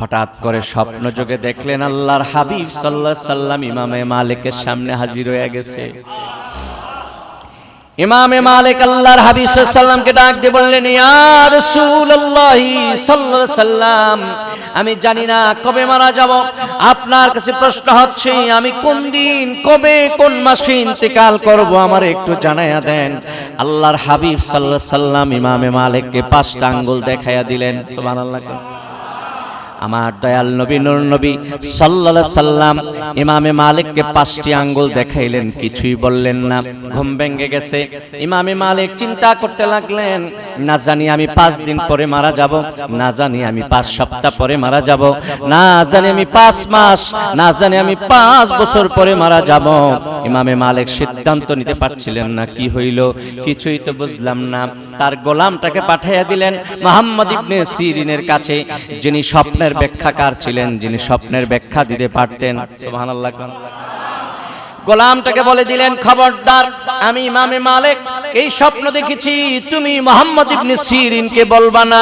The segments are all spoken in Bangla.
হঠাৎ করে স্বপ্ন যোগে দেখলেন আল্লাহর হাবিব সাল্লাহ সাল্লাম ইমামে মালিকের সামনে হাজির হয়ে গেছে। ইমামে মালিক আল্লাহর হাবিব সাল্লামকে ডাক দিয়ে বললেন, ইয়া রাসূলুল্লাহি সাল্লাল্লাহু সাল্লাম আমি জানি না কবে মারা যাব। আপনার কাছে প্রশ্ন হচ্ছে, আমি কোন দিন, কবে, কোন মাসে ইন্তেকাল করব আমার একটু জানাইয়া দেন। আল্লাহর হাবিব আলাইহি সাল্লাম ইমামে মালিককে পাঁচটা আঙ্গুল দেখাইয়া দিলেন। সুবহানাল্লাহ। আমার দয়াল নবী নূর নবী সাল্লাল্লাহু সাল্লাম ইমামে মালিককে পাঁচটি আঙ্গুল দেখাইলেন, কিছুই বললেন না। ঘুম ভেঙে গেছে। ইমামে মালিক চিন্তা করতে লাগলেন, না জানি আমি পাঁচ দিন পরে মারা যাব, না জানি আমি পাঁচ সপ্তাহ পরে মারা যাব, না জানি আমি পাঁচ মাস, না জানি আমি পাঁচ বছর পরে মারা যাব। ইমামে মালিক সিদ্ধান্ত নিতে পারছিলেন না, কি হইল? কিছুই তো বুঝলাম না। তার গোলামটাকে পাঠাইয়া দিলেন মোহাম্মদ ইবনে সিরিনের কাছে, যিনি স্বপ্নের ব্যাখ্যাকার ছিলেন যিনি স্বপ্নের ব্যাখ্যা দিতে পারতেন। গোলামটাকে বলে দিলেন, খবরদার, আমি ইমামে মালিক। এই স্বপ্ন দেখেছি, তুমি মোহাম্মদ ইবনে সিরিনকে বলবা না।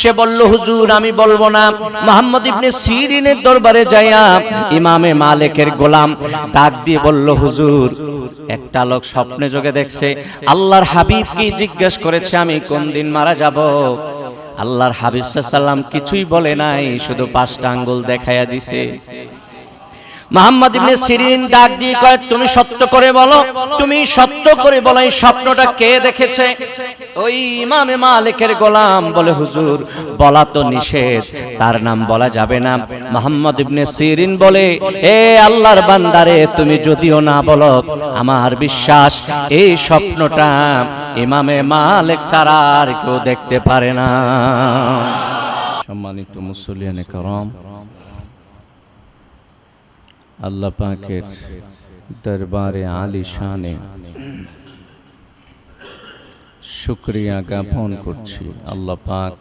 সে বলল, হুজুর, আমি বলব না। মোহাম্মদ ইবনে সিরিনের দরবারে যাইয়া ইমামে মালিকের গোলাম ডাক দিয়ে বলল, হুজুর, একটা লোক স্বপ্নে যোগে দেখছে। আল্লাহর হাবিব কি জিজ্ঞেস করেছে, আমি কোন দিন মারা যাব? আল্লাহর হাবিব সাল্লাম কিছুই বলে নাই শুধু পাঁচটা আঙ্গুল দেখাইয়া দিছে। মোহাম্মদ ইবনে সিরিন ডাক দিয়ে কয় তুমি সত্য করে বলো তুমি সত্য করে বলো এই স্বপ্নটা কে দেখেছে? ওই ইমামে মালিকের গোলাম বলে হুজুর বলা তো নিষেধ তার নাম বলা যাবে না। মোহাম্মদ ইবনে সিরিন বলে এ আল্লাহর বান্দারে তুমি যদিও না বলো আমার বিশ্বাস এই স্বপ্নটা ইমামে মালিক ছাড়া আর কেউ দেখতে পারে না। সম্মানিত মুসলিয়ানে করম আল্লাহ পাকের দরবারে আলী শানে। শুক্রিয়া জ্ঞাপন করছি। আল্লাহ পাক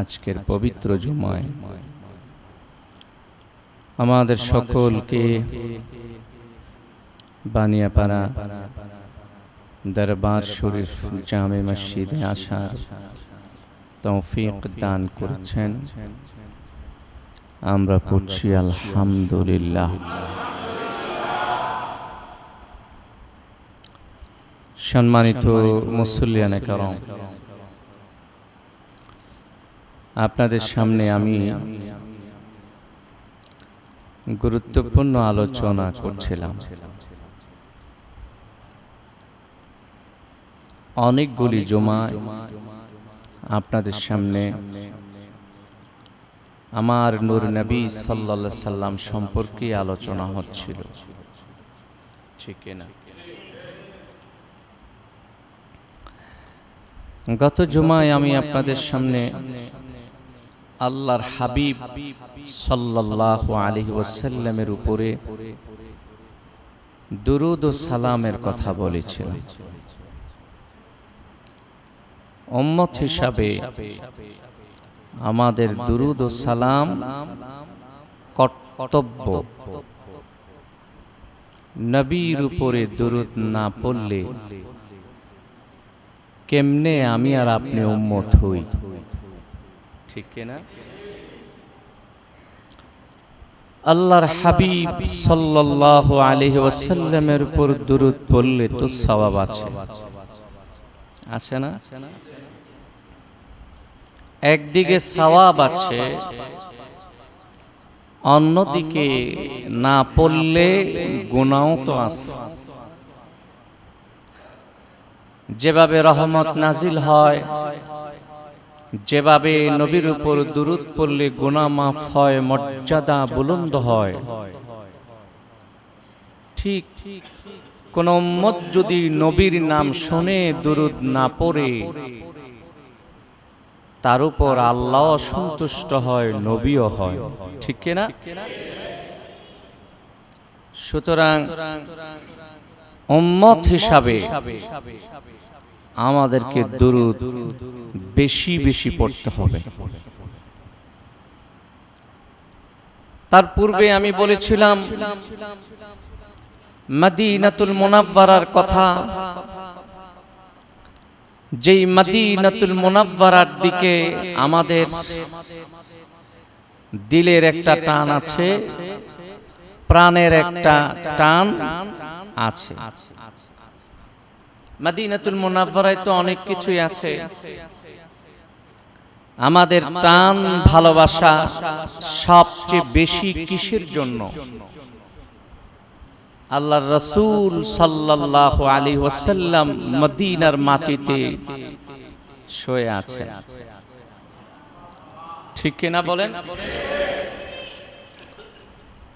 আজকের পবিত্র জুমায় আমাদের সকলকে বানিয়াপাড়া দরবার শরীফ জামে মসজিদে আসার তৌফিক দান করছেন। আমরা পড়ছি আলহামদুলিল্লাহ। সম্মানিত মুসল্লিয়ানে করম আপনাদের সামনে আমি গুরুত্বপূর্ণ আলোচনা করছিলাম। অনেকগুলি জমা আপনাদের সামনে আমার নূর নবী সাল্লা সাল্লাম সম্পর্কে আলোচনা হচ্ছিল। ঠিক গত জুমায় আমি আপনাদের সামনে আল্লাহর হাবিব সাল্লাহ আলহি ওয়াসাল্লামের উপরে দুরুদ ও সালামের কথা বলেছিলাম। উম্মত হিসাবে আমাদের দুরুদ ও সালাম কর্তব্য। নবীর উপরে দুরুদ না পড়লে কেমনে আমি আর আপনি উম্মত হই? ঠিক না আল্লাহর হাবিব সাল্লাল্লাহু আলাইহি ওয়াসাল্লামের উপর দুরুদ পড়লে তো সওয়াব আছে। আছে না? একদিকে সওয়াব আছে অন্যদিকে না পড়লে গুণাও তো আছে। যেভাবে রহমত নাজিল হয় যেভাবে নবীর উপর দুরুদ পড়লে গুণা মাফ হয় মর্যাদা বুলন্দ হয়। ঠিক কোন উম্মত যদি নবীর নাম শুনে দুরুদ না পড়ে তার উপর আল্লাহ সন্তুষ্ট হয়, নবীও হয়। ঠিক না? সুতরাং উম্মত হিসাবে আমাদেরকে দুরুদ বেশি বেশি পড়তে হবে। তার পূর্বে আমি বলেছিলাম, মদিনাতুল মুনাব্বারার কথা যেই মদিনাতুল মুনাব্বারার দিকে আমাদের দিলের একটা টান আছে, প্রাণের একটা টান আছে। মদিনাতুল মুনাব্বারায় তো অনেক কিছুই আছে। আমাদের টান, ভালোবাসা সবচেয়ে বেশি কিসের জন্য? আল্লাহ রসুল সাল্লাহ আলী ওসাল্লাম মদিনার মাটিতে শুয়ে আছে ঠিক কিনা বলেন?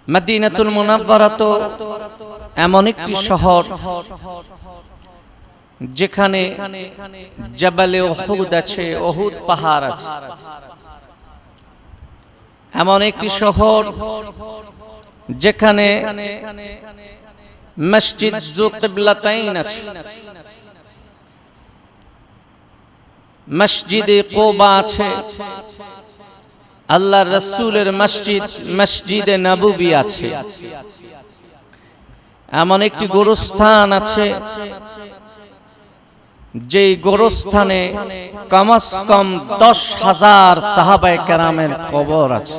মদিনাতুল মুনাব্বারা তো এমন একটি শহর যেখানে জবালে ওহুদ আছে ওহুদ পাহাড় আছে। এমন একটি শহর যেখানে মসজিদ জু আছে। মসজিদে কোবা আছে। আল্লাহ রসুলের মসজিদ, মসজিদে নবুবি আছে। এমন একটি গোরস্থান আছে যে গোরস্থানে কমস কম দশ হাজার সাহাবায় কেরামের কবর আছে।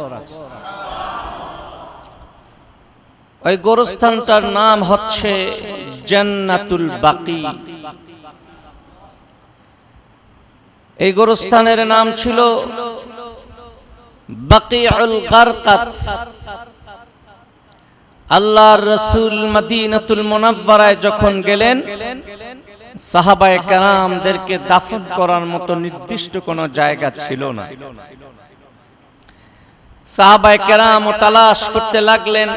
ওই গোরস্থানটার নাম হচ্ছে জান্নাতুল বাকি। এই গোরস্থানের নাম ছিল বাকিউল গারকাত। আল্লাহর রসুল মদিনাতুল মুনাব্বারায় যখন গেলেন, সাহাবায়ে কেরামদেরকে দাফন করার মতো নির্দিষ্ট কোনো জায়গা ছিল না। সাহাবায়ে কেরাম তালাশ করতে লাগলেন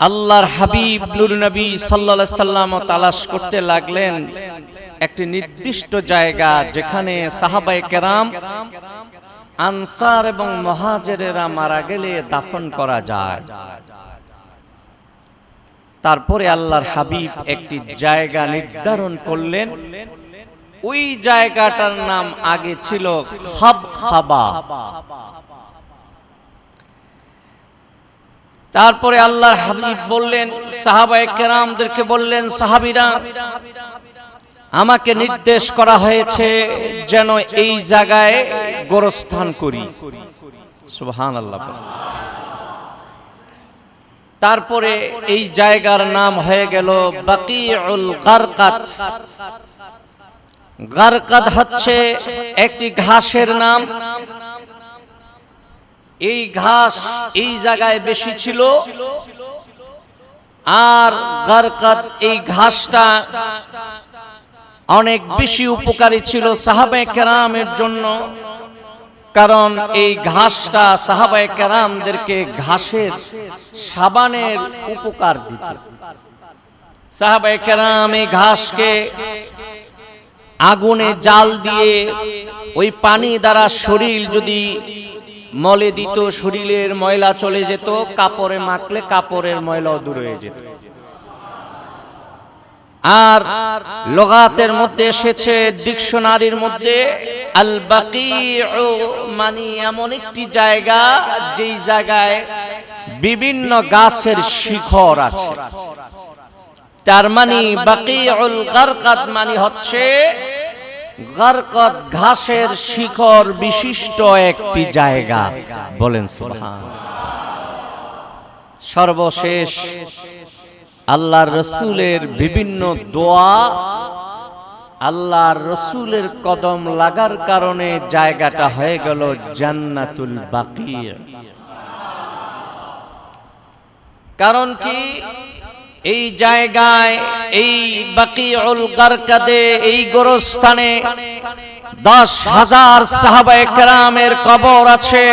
আল্লাহর হাবিব নূর নবী সাল্লাল্লাহু সাল্লাম তালাশ করতে লাগলেন একটি নির্দিষ্ট জায়গা যেখানে সাহাবাই কেরাম, আনসার এবং মহাজেরেরা মারা গেলে দাফন করা যায়। তারপরে আল্লাহর হাবিব একটি জায়গা নির্ধারণ করলেন। ওই জায়গাটার নাম আগে ছিল খাব খাবা। তারপরে আল্লাহর হাবিব বললেন, সাহাবায়ে কেরামদেরকে বললেন, সাহাবিরা, আমাকে নির্দেশ করা হয়েছে যেন এই জায়গায় গোরস্থান করি। সুবহান আল্লাহ তারপরে এই জায়গার নাম হয়ে গেল বাকিউল গারকাত। গারকাত হচ্ছে একটি ঘাসের নাম। এই ঘাস এই জায়গায় বেশি ছিল। আর গারকাত এই ঘাসটা অনেক বেশি উপকারী ছিল সাহাবে কেরামের জন্য। কারণ এই ঘাসটা সাহাবায়ে কেরামদেরকে ঘাসের সাবানের উপকার দিত। সাহাবায়ে কেরাম এই ঘাসকে আগুনে জাল দিয়ে ওই পানি দ্বারা শরীর যদি মলে দিত, শরীরের ময়লা চলে যেত, কাপড়ে মাখলে কাপড়ের ময়লাও দূর হয়ে যেত। আর লগাতের মধ্যে এসেছে ডিকশনারির মধ্যে আল বাকি মানে এমন একটি জায়গা, যেই জায়গায় বিভিন্ন গাছের শিখর আছে। তার মানে বাকি মানে হচ্ছে গারকাত ঘাসের শিখর বিশিষ্ট একটি জায়গা। বলেন সর্বশেষ আল্লাহ রসুলের বিভিন্ন দোয়া আল্লাহ রসুলের কদম লাগার কারণে জায়গাটা হয়ে গেল জান্নাতুল বাকি কারণ কি? এই জায়গায়, এই বাকি গারকাদে, এই গোরস্থানে দশ হাজার সাহাবায়ে কেরামের কবর আছে।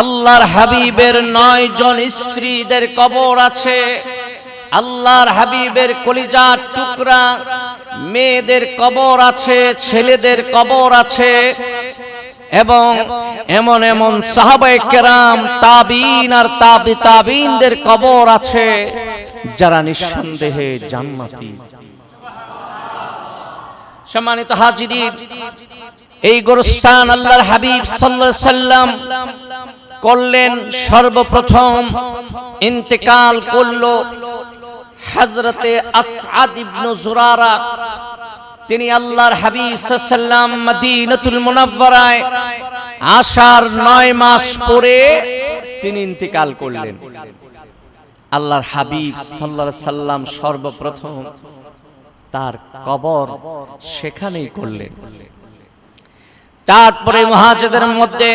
আল্লাহর হাবিবের নয় জন স্ত্রীদের কবর আছে। আল্লাহর হাবিবের কলিজার টুকরা মেয়েদের কবর আছে, ছেলেদের কবর আছে এবং এমন এমন সাহাবায়ে কেরাম তাবিন আর তাবি তাবিনদের কবর আছে। যারা নিঃসন্দেহে জান্নাতি। সম্মানিত হাজিরি এই গোরস্থান আল্লাহর হাবিব সাল্লাল্লাহু সাল্লাম করলেন সর্বপ্রথম ইন্তেকাল করল হজরতে আসআদ ইবনু জুরারা। তিনি আল্লাহর হাবিব সাল্লাম মদিনাতুল মুনাব্বারায় আসার নয় মাস পরে তিনি ইন্তেকাল করলেন। আল্লাহর হাবিব সাল্লাহ সাল্লাম সর্বপ্রথম তার কবর সেখানেই করলেন। তারপরে মহাজেদের মধ্যে,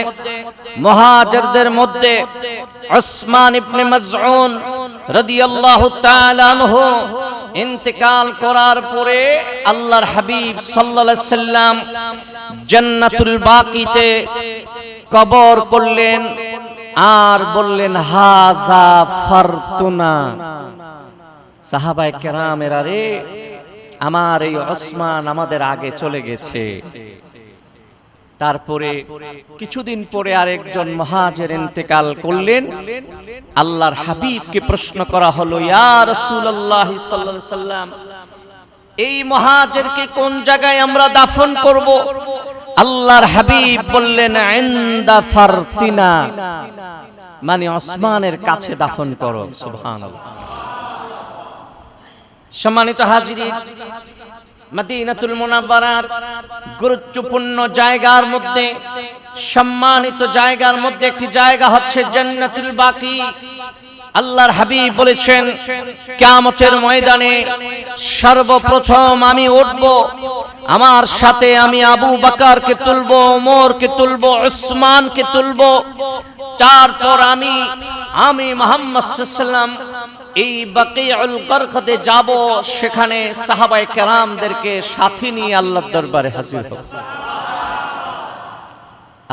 মহাজেরদের মধ্যে ওসমান ইবনে মাজউন রাদিয়াল্লাহু তাআলা আনহু ইন্তেকাল করার পরে আল্লাহর হাবিব সাল্লাল্লাহু সাল্লাম জান্নাতুল বাকিতে কবর করলেন। আর বললেন, হাজা ফারতুনা। সাহাবায়ে কেরামেরা রে, আমার এই ওসমান আমাদের আগে চলে গেছে। তারপরে কিছুদিন পরে আরেকজন মহাজের ইন্তেকাল করলেন। আল্লাহর হাবিবকে প্রশ্ন করা হলো, ইয়া রাসূলুল্লাহ সাল্লাল্লাহু আলাইহি সাল্লাম এই মহাজেরকে কোন জায়গায় আমরা দাফন করব? আল্লাহর হাবিব বললেন, ইনদা ফারতিনা। মানে ওসমানের কাছে দাফন করো, সুবহানাল্লাহ। সম্মানিত হাজিরিন মদিনাতুল মুনাব্বারার গুরুত্বপূর্ণ জায়গার মধ্যে, সম্মানিত জায়গার মধ্যে একটি জায়গা হচ্ছে জান্নাতুল বাকি। আল্লাহর হাবিব বলেছেন, কিয়ামতের ময়দানে সর্বপ্রথম আমি উঠব, আমার সাথে আমি আবু বাকারকে তুলব, ওমরকে তুলব, উসমানকে তুলব। তারপর আমি আমি মোহাম্মদ সাল্লাম এই বাকিউল করখতে যাব, সেখানে সাহাবাই কেরামদেরকে সাথী নিয়ে আল্লাহর দরবারে হাজির হব।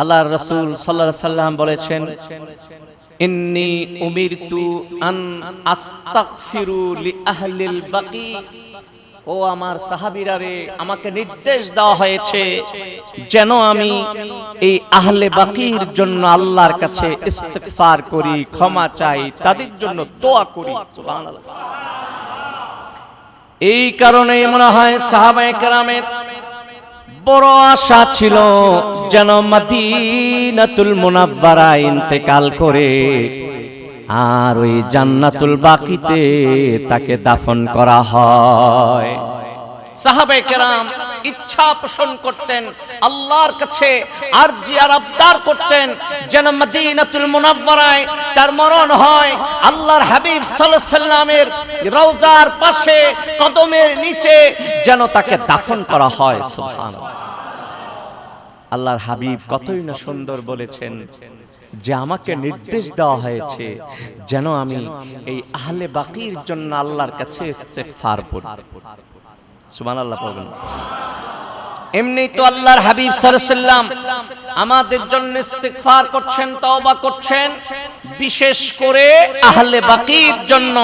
আল্লাহর রাসূল আলাইহি সাল্লাম বলেছেন ইন্নি উমিরতু আন আস্তাগফিরু লি আহলিল বাকি। ও আমার সাহাবীরা রে, আমাকে নির্দেশ দেওয়া হয়েছে যেন আমি এই আহলে বাকির জন্য আল্লাহর কাছে ইস্তিগফার করি, ক্ষমা চাই, তাদের জন্য দোয়া করি এই কারণে মনে হয় সাহাবায়ে কেরামের বড় আশা ছিল যেন মাদিনাতুল মোনাব্বারা ইন্তেকাল করে আর ওই জান্নাতুল বাকিতে তাকে দাফন করা হয়। সাহাবে কেরাম ইচ্ছা পোষণ করতেন। আল্লাহর কাছে আরজি আর আবদার করতেন যেন মদিনাতুল মুনাব্বারায় তার মরণ হয়। আল্লাহর হাবিব সাল্লাল্লাহু সাল্লামের রওজার পাশে কদমের নিচে যেন তাকে দাফন করা হয়। সুবহানাল্লাহ। আল্লাহর হাবিব কতই না সুন্দর বলেছেন যে আমাকে নির্দেশ দেওয়া হয়েছে যেন আমি এই আহলে বাকির জন্য আল্লাহর কাছে ইস্তেগফার পড়ি সুবহানাল্লাহ, পড়বেন। এমনি তো আল্লাহর হাবিব সাল্লাম আমাদের জন্য ইস্তেগফার করছেন, তওবা করছেন, বিশেষ করে আহলে বাকির জন্য।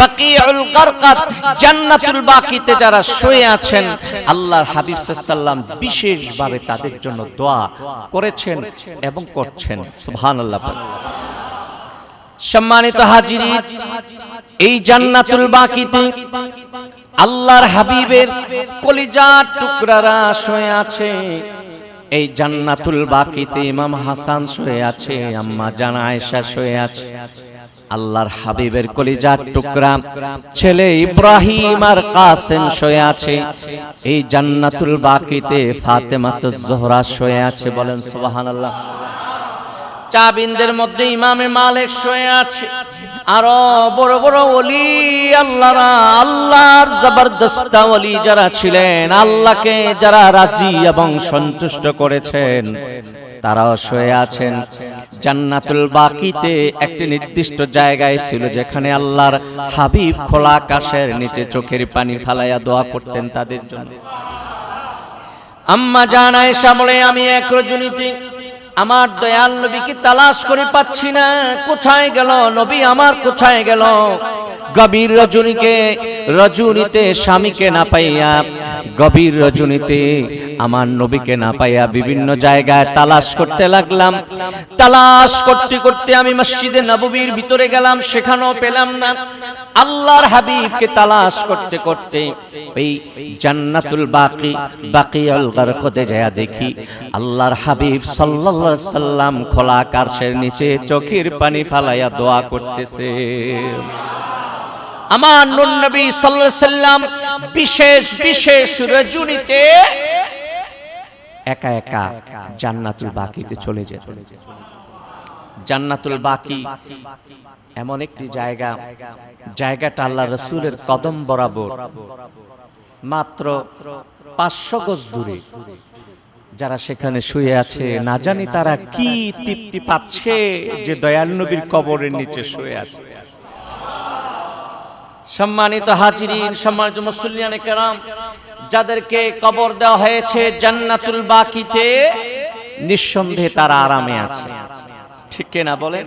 বাকিউল গারকাত, জান্নাতুল বাকিতে যারা শুয়ে আছেন, আল্লাহর হাবিব সাল্লাম বিশেষভাবে তাদের জন্য দোয়া করেছেন এবং করছেন। সুবহানাল্লাহ। সম্মানিত হাজিরি এই জান্নাতুল বাকিতে আল্লাহর হাবিবের কলিজার টুকরারা শুয়ে আছে। এই জান্নাতুল বাকিতে ইমাম হাসান শুয়ে আছে, আম্মা জানা আয়েশা শুয়ে আছে। আল্লাহর হাবিবের কলিজার টুকরা ছেলে ইব্রাহিম আর কাসেম শুয়ে আছে। এই জান্নাতুল বাকিতে ফাতেমাতুজ জোহরা শুয়ে আছে বলেন সুবহানাল্লাহ। চাবিনদের মধ্যে ইমামে মালিক শুয়ে আছে। আরও বড় বড় ওলি, আল্লাহরা, আল্লাহর জবরদস্ত ওলি যারা ছিলেন, আল্লাহকে যারা রাজি এবং সন্তুষ্ট করেছেন, তারাও শুয়ে আছেন। জান্নাতুল বাকিতে একটি নির্দিষ্ট জায়গায় ছিল যেখানে আল্লাহর হাবিব খোলা আকাশের নিচে চোখের পানি ফালাইয়া দোয়া করতেন তাদের জন্য। আম্মা জানায় সামলে আমি এক রজনীতে আমার দয়াল নবীকে তালাশ করে পাচ্ছি না। কোথায় গেল নবী? আমার কোথায় গেল? গভীর রজনীকে, রজনীতে স্বামীকে না পাইয়া, গভীর রজনীতে আমার নবীকে না পাইয়া বিভিন্ন জায়গায় তালাশ করতে লাগলাম। তালাশ করতে করতে আমি মসজিদে নববীর ভিতরে গেলাম, সেখানেও পেলাম না। আল্লাহর হাবিবকে তালাশ করতে করতে এই জান্নাতুল বাকি বাকি বাকিয়াল গারখতে যায় দেখি আল্লাহর হাবিব সাল্লাল্লাহু সাল্লাম খোলা আকাশের নিচে চোখের পানি ফালাইয়া দোয়া করতেছে। আমার নবী সাল্লাল্লাহু সাল্লাম বিশেষ বিশেষ রজনীতে একা একা জান্নাতুল বাকিতে চলে যেত। জান্নাতুল বাকি এমন একটি জায়গা জায়গাটা আল্লাহ রসুলের কদম বরাবর। মাত্র পাঁচশো গজ দূরে। যারা সেখানে শুয়ে আছে না জানি তারা কি তৃপ্তি পাচ্ছে যে দয়াল নবীর কবরের নিচে শুয়ে আছে। সম্মানিত হাজিরিন সম্মানিত মুসল্লিয়ানে কেরাম যাদেরকে কবর দেওয়া হয়েছে জান্নাতুল বাকিতে নিঃসন্দেহে তারা আরামে আছে। ঠিক না বলেন?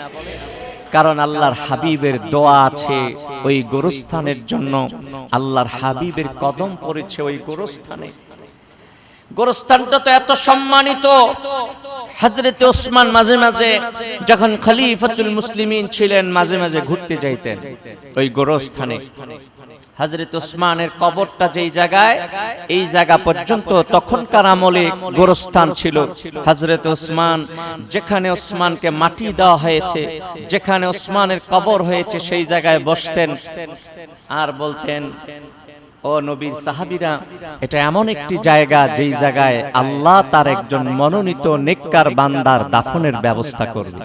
কারণ আল্লাহর হাবিবের দোয়া আছে ওই গোরস্থানের জন্য। আল্লাহর হাবিবের কদম পড়েছে ওই গোরস্থানে। গোরস্থানটা তো এত সম্মানিত। হজরত ওসমান মাঝে মাঝে যখন খলিফাতুল মুসলিমিন ছিলেন, মাঝে মাঝে ঘুরতে যাইতেন ওই গোরস্থানে। হজরত ওসমানের কবরটা যেই জায়গায়, এই জায়গা পর্যন্ত তখনকার আমলে গোরস্থান ছিল। হজরত ওসমান যেখানে ওসমানকে মাটি দেওয়া হয়েছে, যেখানে ওসমানের কবর হয়েছে, সেই জায়গায় বসতেন আর বলতেন ও নবীর সাহাবিরা এটা এমন একটি জায়গা যেই জায়গায় আল্লাহ তার একজন মনোনীত নেককার বান্দার দাফনের ব্যবস্থা করবে।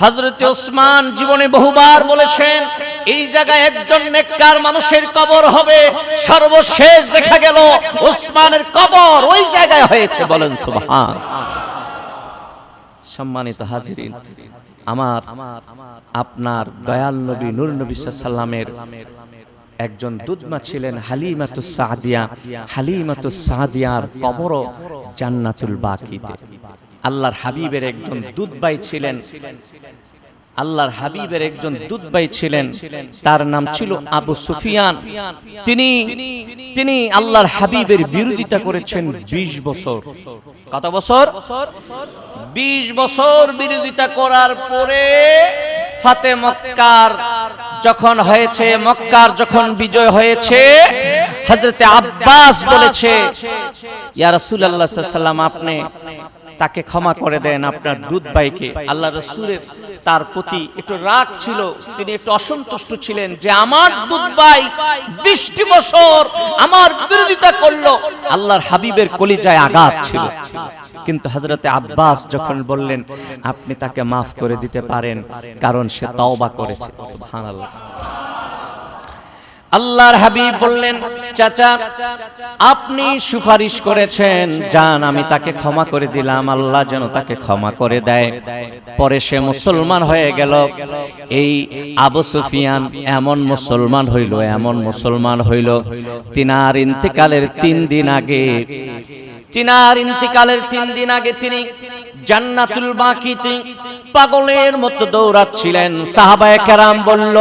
হজরত ওসমান জীবনে বহুবার বলেছেন এই জায়গায় একজন নেককার মানুষের কবর হবে। সর্বশেষ দেখা গেল ওসমানের কবর ওই জায়গায় হয়েছে বলেন সুবহান। সম্মানিত হাজিরিন আমার আপনার দয়াল নবী নূর নবী সাল্লামের একজন দুধমা ছিলেন হালিমাতু সাদিয়া, হালিমাতু সাদিয়ার কবর জান্নাতুল বাকিতে। আল্লাহর হাবিবের একজন দুধবাই ছিলেন আল্লাহর হাবিবের একজন দুধবাই ছিলেন। তার নাম ছিল আবু সুফিয়ান। তিনি তিনি আল্লাহর হাবিবের বিরোধিতা করেছেন ২০ বছর। কত বছর? ২০ বছর বিরোধিতা করার পরে ফাতে মক্কার যখন হয়েছে, মক্কার যখন বিজয় হয়েছে হজরতে আব্বাস বলেছে, ইয়া রাসূলুল্লাহ সাল্লাম আপনি তাকে ক্ষমা করে দেন আপনার দুধ ভাইকে। আল্লাহ রসুলের তার প্রতি একটু রাগ ছিল তিনি একটু অসন্তুষ্ট ছিলেন যে আমার দুধ ভাই বিশটি বছর আমার বিরোধিতা করল। আল্লাহর হাবিবের কলিজায় আঘাত ছিল। কিন্তু হজরতে আব্বাস যখন বললেন আপনি তাকে মাফ করে দিতে পারেন কারণ সে তওবা করেছে। সুবহানাল্লাহ। আল্লাহর হাবিব বললেন, চাচা, আপনি সুপারিশ করেছেন, যান, আমি তাকে ক্ষমা করে দিলাম, আল্লাহ যেন তাকে ক্ষমা করে দেয়। পরে সে মুসলমান হয়ে গেল। এই আবু সুফিয়ান এমন মুসলমান হইল, এমন মুসলমান হইল। তিনার ইন্তেকালের তিন দিন আগে, তিনার ইন্তিকালের তিন দিন আগে তিনি জান্নাতুল বাকিতে পাগলের মতো দৌড়াচ্ছিলেন। সাহাবায়ে কেরাম বলল,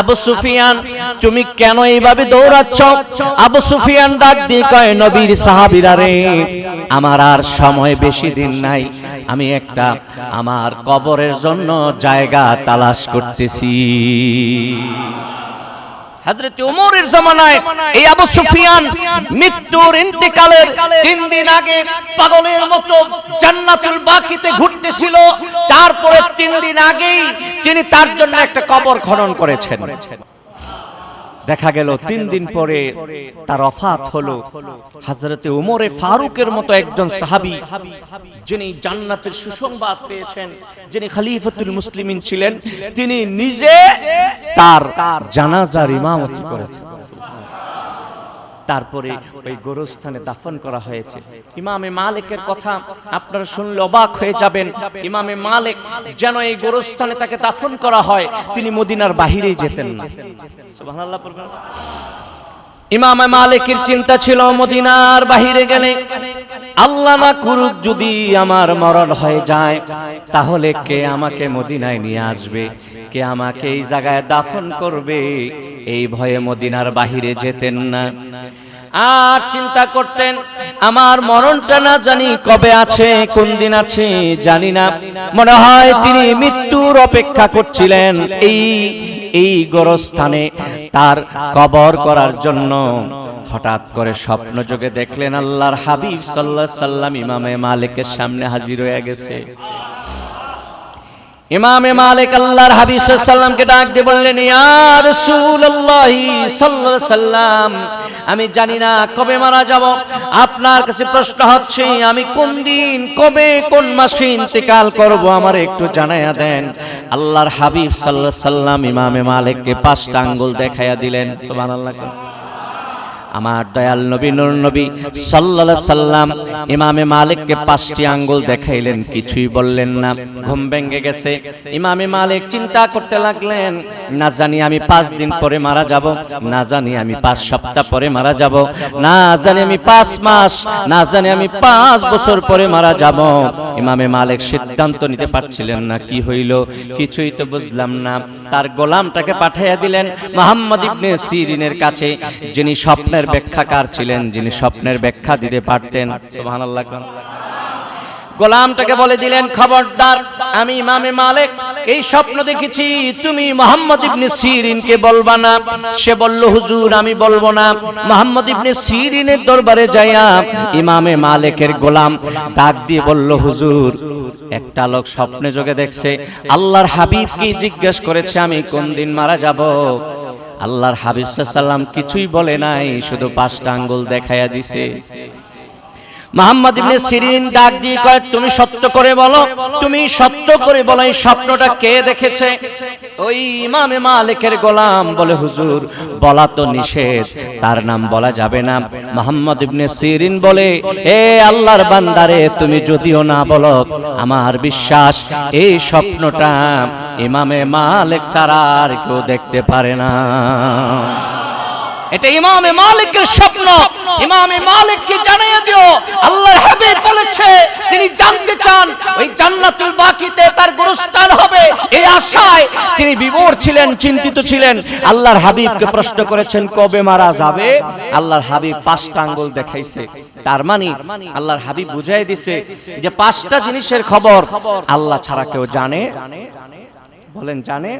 আবু সুফিয়ান, তুমি কেন এইভাবে দৌড়াচ্ছ? আবু সুফিয়ান ডাক দিয়ে কয়, নবীর সাহাবীরা রে, আমার আর সময় বেশি দিন নাই। আমি একটা আমার কবরের জন্য জায়গা তালাশ করতেছি। হযরত ওমরের জামানায় এই আবু সুফিয়ান মৃত্যুর ইন্তেকালের তিন দিন আগে পাগলের মতো জান্নাতুল বাকিতে ঘুরতেছিল। তারপরে তিন দিন আগেই তিনি তার জন্য একটা কবর খনন করেছেন। দেখা গেল তিন দিন পরে তার অফাত হলো হাজরতে উমরে ফারুকের মতো একজন সাহাবি যিনি জান্নাতের সুসংবাদ পেয়েছেন যিনি খালিফাতুল মুসলিমিন ছিলেন তিনি নিজে তার জানাজার ইমামতি করেছেন। তারপরে ওই গোরস্থানে দাফন করা হয়েছে। ইমামে মালিকের কথা আপনারা শুনলে অবাক হয়ে যাবেন। ইমামে মালিক যেন এই গোরস্থানে তাকে দাফন করা হয় তিনি মদিনার বাহিরেই যেতেন না। সুবহানাল্লাহ? ইমামে মালিকের চিন্তা ছিল মদিনার বাহিরে গেলে আল্লাহ না করুক যদি আমার মরণ হয়ে যায় তাহলে কে আমাকে মদিনায় নিয়ে আসবে? কে আমাকে এই জায়গায় দাফন করবে? এই ভয়ে মদিনার বাহিরে যেতেন না। আর চিন্তা করতেন, আমার মরণটা না জানি কবে আছে, কোন দিন আছে, জানি না। মনে হয় তিনি মৃত্যুর অপেক্ষা করছিলেন এই এই গোরস্থানে তার কবর করার জন্য। হঠাৎ করে স্বপ্ন যোগে দেখলেন আল্লাহর হাবিব সাল্লাহ সাল্লাম ইমামে মালিকের সামনে হাজির হয়ে গেছে। ইমামে মালিক আল্লাহর হাবিব সাল্লামকে ডাক দিয়ে বললেন, ইয়া সাল্লাল্লাহু সাল্লাম আমি জানি না কবে মারা যাব। আপনার কাছে প্রশ্ন হচ্ছে, আমি কোন দিন, কবে, কোন মাসে ইন্তেকাল করব, আমার একটু জানাইয়া দেন। আল্লাহর হাবিব সাল্লাল্লাহু সাল্লাম ইমামে মালিককে পাঁচটা আঙ্গুল দেখাইয়া দিলেন। সুবহানাল্লাহ। আমার দয়াল নবী, নূর নবী সাল্লাল্লাহু সাল্লাম ইমামে মালিককে পাঁচটি আঙ্গুল দেখাইলেন, কিছুই বললেন না। ঘুম ভেঙে গেছে। ইমামে মালিক চিন্তা করতে লাগলেন, না জানি আমি পাঁচ দিন পরে মারা যাব, না জানি আমি পাঁচ সপ্তাহ পরে মারা যাব, না জানি আমি পাঁচ মাস, না জানি আমি পাঁচ বছর পরে মারা যাব। ইমামে মালিক সিদ্ধান্ত নিতে পারছিলেন না, কি হইল? কিছুই তো বুঝলাম না। তার গোলামটাকে পাঠাইয়া দিলেন মোহাম্মদ ইবনে সিরিনের কাছে, যিনি স্বপ্নের ব্যাখ্যাকার ছিলেন, যিনি স্বপ্নের ব্যাখ্যা দিতে পারতেন। সুবহানাল্লাহ। গোলামটাকে বলে দিলেন, খবরদার, আমি ইমামে মালিক এই স্বপ্ন দেখেছি, তুমি মোহাম্মদ ইবনে সিরিনকে বলবা না। সে বলল, হুজুর, আমি বলব না। মোহাম্মদ ইবনে সিরিনের দরবারে যাইয়া ইমামে মালিকের গোলাম ডাক দিয়ে বলল, হুজুর, একটা লোক স্বপ্নে যোগে দেখছে। আল্লাহর হাবিব কি জিজ্ঞেস করেছে, আমি কোন দিন মারা যাব? আল্লাহর হাবিব সাল্লাম কিছুই বলে নাই, শুধু পাঁচটা আঙ্গুল দেখাইয়া দিছে। মোহাম্মদ ইবনে সিরিন ডাক দিয়ে কয় তুমি সত্য করে বলো তুমি সত্য করে বলো এই স্বপ্নটা কে দেখেছে? ওই ইমামে মালিকের গোলাম বলে হুজুর বলা তো নিষেধ তার নাম বলা যাবে না। মোহাম্মদ ইবনে সিরিন বলে এ আল্লাহর বান্দারে তুমি যদিও না বলো আমার বিশ্বাস এই স্বপ্নটা ইমামে মালিক আর কেউ দেখতে পারে না। এটা ইমামে মালিকের স্বপ্ন। ইমামে মালিককে জানিয়ে দিও, আল্লাহর হাবিব বলেছে, তিনি জানতে চান, ওই জান্নাতুল বাকিতে তার গোরস্থান হবে। এই আশায় তিনি বিভোর ছিলেন, চিন্তিত ছিলেন। আল্লাহর হাবিবকে প্রশ্ন করেছেন, কবে মারা যাবে? আল্লাহর হাবিব পাঁচটা আঙ্গুল দেখাইছে। তার মানে আল্লাহর হাবিব বুঝাই দিছে যে পাঁচটা জিনিসের খবর আল্লাহ ছাড়া কেউ জানে। বলেন, জানে?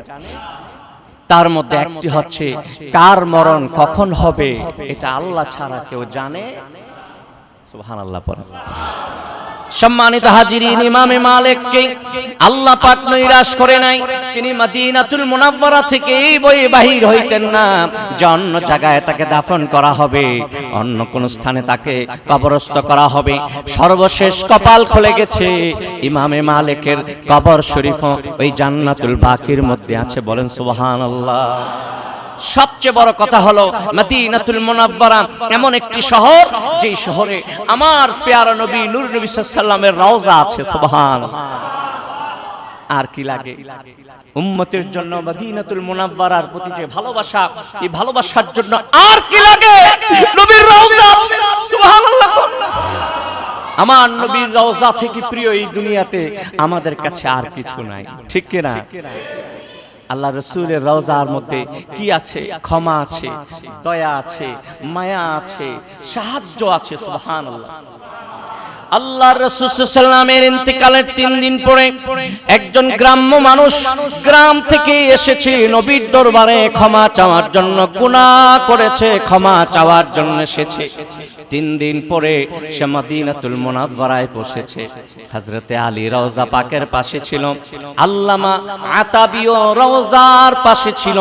তার মধ্যে একটি হচ্ছে কার মরণ কখন হবে এটা আল্লাহ ছাড়া কেউ জানে। সুবহানাল্লাহ পড়ে। সম্মানিত হাজিরিন ইমামে মালিককে আল্লাহ পাক নৈরাশ করে নাই। তিনি মদিনাতুল মুনাওয়ারা থেকে এই বই বাহির হইতেন না। যে অন্য জায়গায় তাকে দাফন করা হবে, অন্য কোন স্থানে তাকে কবরস্থ করা হবে। সর্বশেষ কপাল খুলে গেছে ইমামে মালিকের কবর শরীফ। ওই জান্নাতুল বাকির মধ্যে আছে, বলেন সুবহানাল্লাহ। সবচেয়ে বড় কথা হলো মদিনাতুল মুনাওয়ারা এমন একটি শহর, যেই শহরে আমার পেয়ারা নবী, নূর নবী সাল্লামের রওজা আছে, সুবহান। আর কি লাগে? উম্মতের জন্য মদিনাতুল মুনাওয়ারার প্রতি যে ভালোবাসা, এই ভালোবাসার জন্য আর কি লাগে? নবীর রওজা আছে, সুবহানাল্লাহ। আমার নবীর রওজা থেকে প্রিয় এই দুনিয়াতে আমাদের কাছে আর কিছু নাই। ঠিক কিনা আল্লাহ রসুলের রওজার মধ্যে কি আছে? ক্ষমা আছে, দয়া আছে, মায়া আছে, সাহায্য আছে সুবহান আল্লাহ রসুলের ইন্তেকালের তিন দিন পরে একজন গ্রাম্য মানুষ গ্রাম থেকে এসেছে নবীর দরবারে ক্ষমা চাওয়ার জন্য, গুনাহ করেছে, ক্ষমা চাওয়ার জন্য এসেছে। তিন দিন পরে সে মদিনাতুল মুনাওয়ারায় বসেছে। হযরতে আলী রওজা পাকের পাশে ছিল, আল্লামা আতাবিও রওজার পাশে ছিল।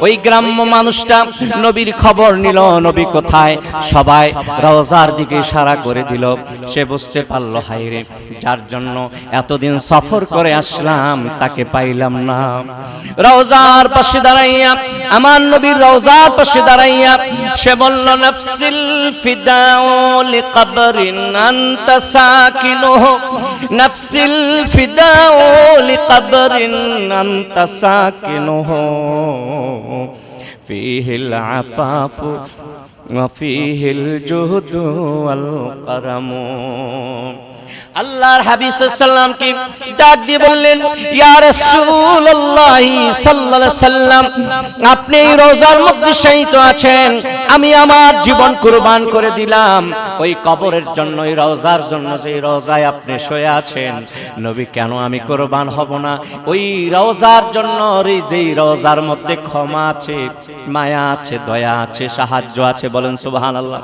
ওই গ্রাম্য মানুষটা নবীর খবর নিল, নবী কোথায়? সবাই রওজার দিকে সারা করে দিল। সে বুঝতে পারল হাইরে যার জন্য এতদিন সফর করে আসলাম, তাকে পাইলাম না। রওজার পাশে দাঁড়াইয়া, আমার নবীর রওজার পাশে দাঁড়াইয়া, সে বলল, নফসিল ফিদাও লিকাবরিন আনতা নাফসিল নফসিল ফিদাও লিকাবরিন আনত সাকিনুহু। ফিহিল আফাফু وفيه الجهد والقرم আল্লাহর হাবিব সাল্লাম কি ডাক দিয়ে বললেন, ইয়া রাসূলুল্লাহ সাল্লাল্লাহু সাল্লাম, আপনি এই রোজার মধ্যে শায়িত আছেন। আমি আমার জীবন কুরবান করে দিলাম। ওই কবরের জন্য, ওই রোজার জন্য যে রোজায় আপনি শুয়ে আছেন, নবী, কেন আমি কুরবান হব না? ওই রোজার জন্য ওই যেই রোজার মধ্যে ক্ষমা আছে, মায়া আছে, দয়া আছে, সাহায্য আছে, বলেন সুবহানাল্লাহ।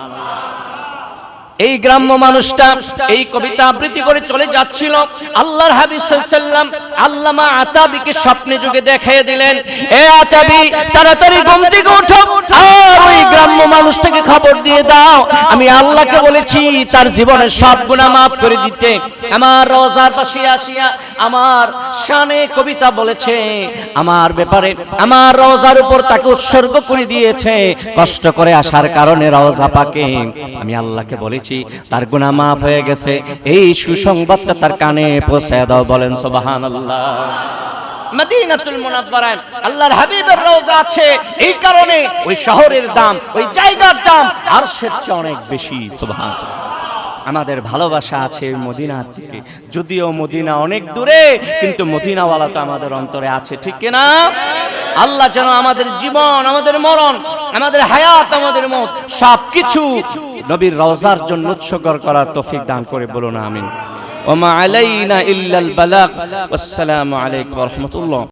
এই গ্রাম্য মানুষটা এই কবিতা আবৃত্তি করে চলে যাচ্ছিল। আল্লাহর হাবিব সাল্লাম আল্লামা আতাবিকে স্বপ্নে যুগে দেখিয়ে দিলেন, এ আতাবি, তাড়াতাড়ি ঘুম থেকে উঠো আর ওই গ্রাম্য মানুষটাকে খবর দিয়ে দাও। আমি আল্লাহকে বলেছি তার জীবনের সব গুনাহ মাফ করে দিতে। আমার রোজার পাশে আসিয়া আমার শানে কবিতা বলেছে, আমার ব্যাপারে আমার রোজার উপর তাকে উৎসর্গ করে দিয়েছে। কষ্ট করে আসার কারণে রওজা পাকে। আমি আল্লাহকে বলেছি তার গুনাহ মাফ হয়ে গেছে। এই সুসংবাদটা তার কানে পৌঁছে দাও বলেন সুবহানাল্লাহ। মদিনাতুল মুনাব্বারায় আল্লাহর হাবিবের রওজা আছে এই কারণে ওই শহরের দাম ওই জায়গার দাম আর চেয়ে অনেক বেশি সুবহানাল্লাহ। আমাদের ভালোবাসা আছে ওই মদিনার থেকে। যদিও মদিনা অনেক দূরে কিন্তু মদিনাওয়ালা তো আমাদের অন্তরে আছে ঠিক কিনা? আল্লাহ যেন আমাদের জীবন, আমাদের মরণ, আমাদের হায়াত, আমাদের মত সব কিছু নবীর রওজার জন্য উৎসর্গ করার তৌফিক দান করে বলুন, আমিন। ওমা আলাইনা ইল্লাল বালাগ। আসসালামু আলাইকুম ওয়া রাহমাতুল্লাহ।